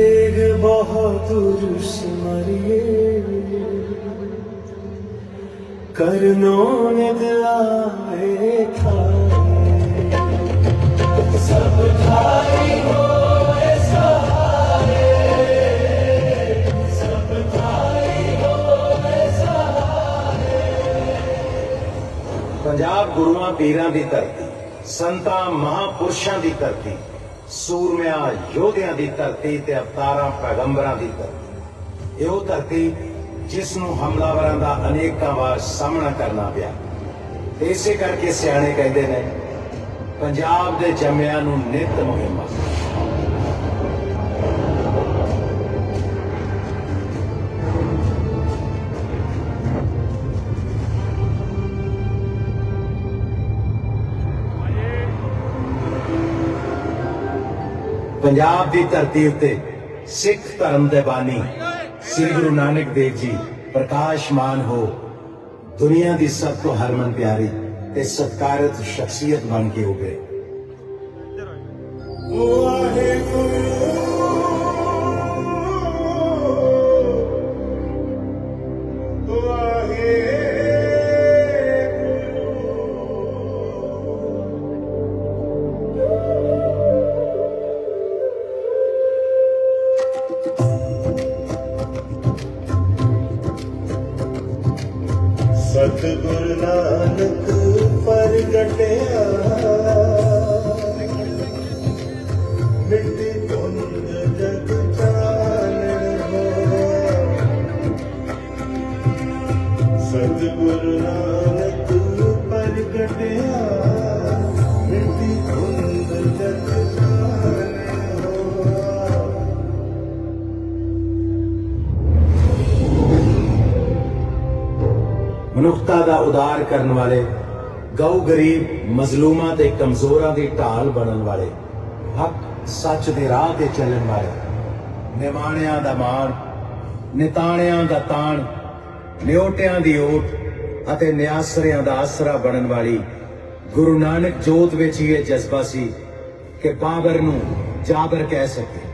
तेग बहादुर स्मरिए करनों ने आए था सब थारी हो ਪੰਜਾਬ ਗੁਰੂਆਂ, ਪੀਰਾਂ ਦੀ ਧਰਤੀ, ਸੰਤਾਂ, ਮਹਾਪੁਰਸ਼ਾਂ ਦੀ ਧਰਤੀ। ਸੂਰਮਿਆਂ, ਯੋਧਿਆਂ ਦੀ ਧਰਤੀ ਤੇ ਅਵਤਾਰਾਂ, ਪੈਗੰਬਰਾਂ ਦੀ ਧਰਤੀ। ਇਹ ਉਹ ਧਰਤੀ ਜਿਸ ਨੂੰ ਹਮਲਾਵਰਾਂ ਦਾ ਅਨੇਕਾਂ ਵਾਰ ਸਾਹਮਣਾ ਕਰਨਾ ਪਿਆ। ਇਸੇ ਕਰਕੇ ਸਿਆਣੇ ਕਹਿੰਦੇ ਨੇ, ਪੰਜਾਬ ਦੇ ਜੰਮਿਆਂ ਨੂੰ ਨਿਤ ਮੁਹਿੰਮਾ। ਪੰਜਾਬ ਦੀ ਧਰਤੀ ਉੱਤੇ ਸਿੱਖ ਧਰਮ ਦੇ ਬਾਨੀ ਸ੍ਰੀ ਗੁਰੂ ਨਾਨਕ ਦੇਵ ਜੀ ਪ੍ਰਕਾਸ਼ਮਾਨ ਹੋ, ਦੁਨੀਆ ਦੀ ਸਭ ਤੋਂ ਹਰਮਨ ਪਿਆਰੀ ਤੇ ਸਤਕਾਰਤ ਸ਼ਖਸੀਅਤ ਬਣ ਕੇ ਹੋ ਉਭਰੇ ਸਤਿਗੁਰ ਨਾਨਕ ਪ੍ਰਗਟਿਆ। ਮਿੱਟੀ ਧੁੰਦ ਜਗ ਚਾਨਣ। ਹੋਇਆ ਸਤਿਗੁਰ ਨਾਨਕ ਪ੍ਰਗਟਿਆ। ਮਨੁੱਖਤਾ ਦਾ ਉਦਾਰ ਕਰਨ ਵਾਲੇ, ਗਊ ਗਰੀਬ ਮਜ਼ਲੂਮਾਂ ਤੇ ਕਮਜ਼ੋਰਾਂ ਦੀ ਢਾਲ ਬਣਨ ਵਾਲੇ, ਹੱਕ ਸੱਚ ਦੇ ਰਾਹ ਤੇ ਚੱਲਣ ਵਾਲੇ। ਨਿਮਾਣਿਆਂ ਦਾ ਮਾਣ, ਨਿਤਾਣਿਆਂ ਦਾ ਤਾਣ ਨਿਓਟਿਆਂ ਦੀ ਓਟ ਅਤੇ ਨਿਆਸਰਿਆਂ ਦਾ ਆਸਰਾ ਬਣਨ ਵਾਲੀ ਗੁਰੂ ਨਾਨਕ ਜੋਤ ਵਿੱਚ ਹੀ ਇਹ ਜਜ਼ਬਾ ਸੀ ਕਿ ਬਾਬਰ ਨੂੰ ਜਾਬਰ ਕਹਿ ਸਕੇ।